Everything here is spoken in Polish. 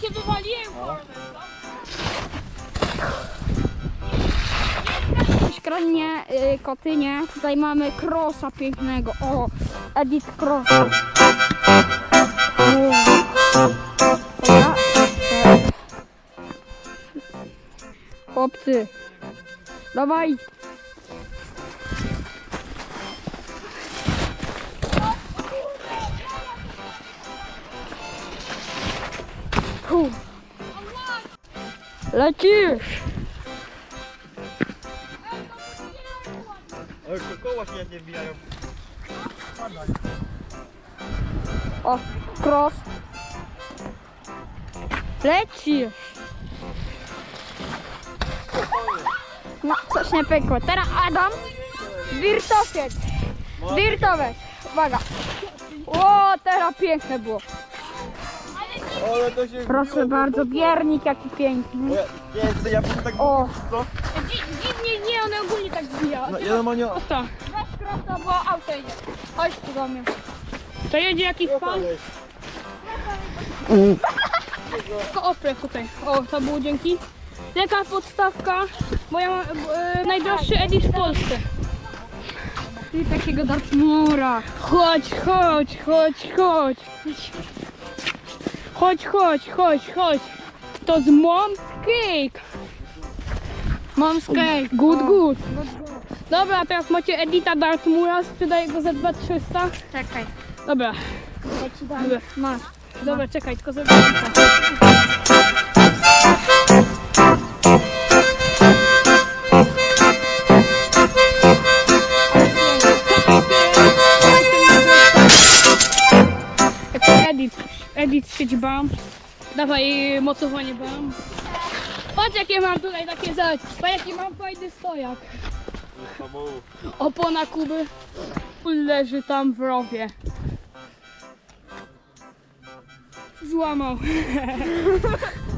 się wywaliłem, Szkranie, y, kotynie. Tutaj mamy krosa pięknego. O, Edit Cross. Chłopcy, dawaj. Fu. Lecisz! Ale to koła się nie wbijają. O, cross. Lecisz! No, coś nie pękło. Teraz Adam. Wirtowiec. Wirtowiec. Uwaga. O, teraz piękne było. Ale to się Proszę wbiło, bardzo, biernik jaki piękny. ja- Nie, bym tak... O. Co? Dziwnie, nie, one ogólnie tak zbija. No, ja normalnie... O to. Weź krosa, bo auto jedzie. Chodź tu do mnie. To jedzie jakiś pan? Tylko oprę tutaj. O, to było dzięki. Taka podstawka. Moja e, najdroższy edit w Polsce. I takiego Dartmoora. Chodź, chodź, chodź, chodź. Chodź, chodź, chodź, chodź. To z Mom's Cake. Mom's Cake, good, good. Dobra, teraz macie Edita Dartmoora, sprzedaję go za 2300. Czekaj. Dobra, Ja ci dam. dobra, masz. Dobra, czekaj, tylko zrobię edit, edit siedzi bam. Dawaj mocowanie bam. Patrz jakie mam tutaj takie zać. Patrz jaki mam fajny stojak. Opona Kuby leży tam w rowie. Złamał.